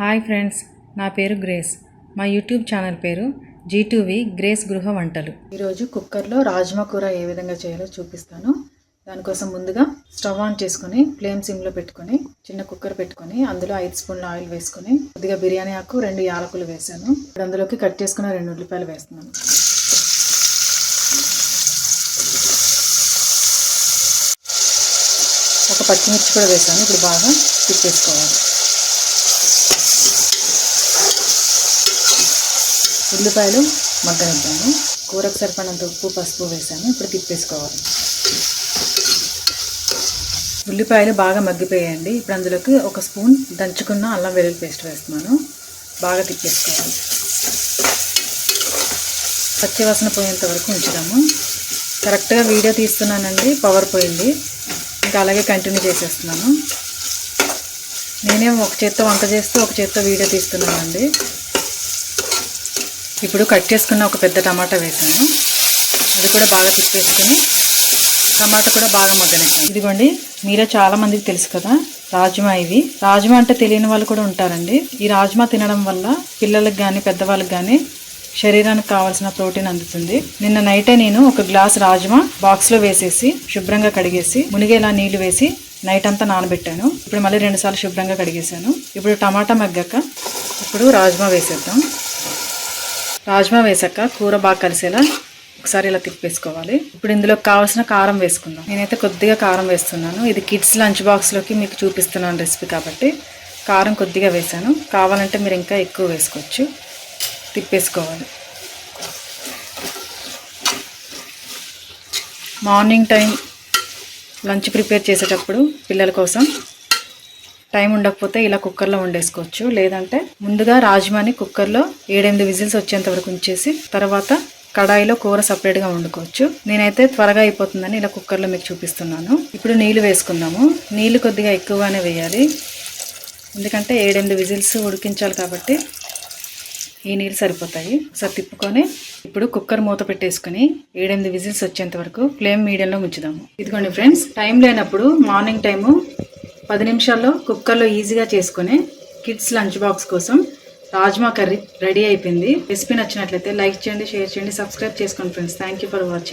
Hi friends నా పేరు Grace. మా యూట్యూబ్ ఛానల్ పేరు జీటూవి గ్రేస్ గృహ వంటలు. ఈరోజు కుక్కర్లో రాజ్మా కూర ఏ విధంగా చేయాలో చూపిస్తాను. దానికోసం ముందుగా స్టవ్ ఆన్ చేసుకొని ఫ్లేమ్ సిమ్లో పెట్టుకొని చిన్న కుక్కర్ పెట్టుకొని అందులో ఐదు స్పూన్ల ఆయిల్ వేసుకొని కొద్దిగా బిర్యానీ ఆకు రెండు యాలకులు వేసాను. ఇప్పుడు అందులోకి కట్ చేసుకున్న రెండు ఉల్లిపాయలు వేస్తున్నాను. ఒక పచ్చిమిర్చి కూడా వేసాను. ఇప్పుడు బాగా తిప్పేసుకోవాలి ఉల్లిపాయలు మగ్గనిద్దాము. కూరకు సరిపడినంత ఉప్పు పసుపు వేసాము. ఇప్పుడు తిప్పేసుకోవాలి. ఉల్లిపాయలు బాగా మగ్గిపోయాయండి. ఇప్పుడు అందులోకి ఒక స్పూన్ దంచుకున్న అల్లం వెల్లుల్లి పేస్ట్ వేస్తున్నాను. బాగా తిప్పేసుకోవాలి. పచ్చివాసన పోయేంత వరకు ఉంచుదాము. కరెక్ట్గా వీడియో తీస్తున్నానండి. పవర్ పోయింది. ఇంకా అలాగే కంటిన్యూ చేసేస్తున్నాను. నేనే ఒక చేత్తో వంట చేస్తూ ఒక చేత్తో వీడియో తీస్తున్నానండి. ఇప్పుడు కట్ చేసుకున్న ఒక పెద్ద టమాటా వేసాను. అది కూడా బాగా తిప్పేసుకుని టమాటా కూడా బాగా మగ్గనిద్దాం. ఇదిగోండి మీరే చాలా మందికి తెలుసు కదా రాజ్మా ఇవి. రాజ్మా అంటే తెలియని వాళ్ళు కూడా ఉంటారండి. ఈ రాజ్మా తినడం వల్ల పిల్లలకు కానీ పెద్దవాళ్ళకి కానీ శరీరానికి కావాల్సిన ప్రోటీన్ అందుతుంది. నిన్న నైటే నేను ఒక గ్లాస్ రాజ్మా బాక్స్లో వేసేసి శుభ్రంగా కడిగేసి మునిగేలా నీళ్ళు వేసి నైట్ అంతా నానబెట్టాను. ఇప్పుడు మళ్ళీ రెండుసార్లు శుభ్రంగా కడిగేశాను. ఇప్పుడు టమాటా మగ్గాక ఇప్పుడు రాజ్మా వేసేద్దాం. రాజ్మా వేసాక కూర బాగా కలిసేలా ఒకసారి ఇలా తిప్పేసుకోవాలి. ఇప్పుడు ఇందులో కావాల్సిన కారం వేసుకుందాం. నేనైతే కొద్దిగా కారం వేస్తున్నాను. ఇది కిడ్స్ లంచ్ బాక్స్లోకి మీకు చూపిస్తున్నాను రెసిపీ కాబట్టి. కారం కొద్దిగా వేసాను. కావాలంటే మీరు ఇంకా ఎక్కువ వేసుకోవచ్చు. తిప్పేసుకోవాలి. మార్నింగ్ టైం లంచ్ ప్రిపేర్ చేసేటప్పుడు పిల్లల కోసం టైం ఉండకపోతే ఇలా కుక్కర్లో వండేసుకోవచ్చు. లేదంటే ముందుగా రాజ్మాని కుక్కర్లో ఏడెనిమిది విజిల్స్ వచ్చేంత వరకు ఉంచేసి తర్వాత కడాయిలో కూర సపరేట్గా వండుకోవచ్చు. నేనైతే త్వరగా అయిపోతుందని ఇలా కుక్కర్లో మీకు చూపిస్తున్నాను. ఇప్పుడు నీళ్ళు వేసుకుందాము. నీళ్ళు కొద్దిగా ఎక్కువగానే వేయాలి. ఎందుకంటే ఏడెనిమిది విజిల్స్ ఉడికించాలి కాబట్టి ఈ నీళ్ళు సరిపోతాయి. ఒకసారి తిప్పుకొని ఇప్పుడు కుక్కర్ మూత పెట్టేసుకుని ఏడెనిమిది విజిల్స్ వచ్చేంత వరకు ఫ్లేమ్ మీడియంలో ఉంచుదాము. ఇదిగోండి ఫ్రెండ్స్ టైం లేనప్పుడు మార్నింగ్ టైము పది నిమిషాల్లో కుక్కర్లో ఈజీగా చేసుకునే కిడ్స్ లంచ్ బాక్స్ కోసం రాజ్మా కర్రీ రెడీ అయిపోయింది. రెసిపీ నచ్చినట్లయితే లైక్ చేయండి షేర్ చేయండి సబ్స్క్రైబ్ చేసుకోండి friends. Thank you for watching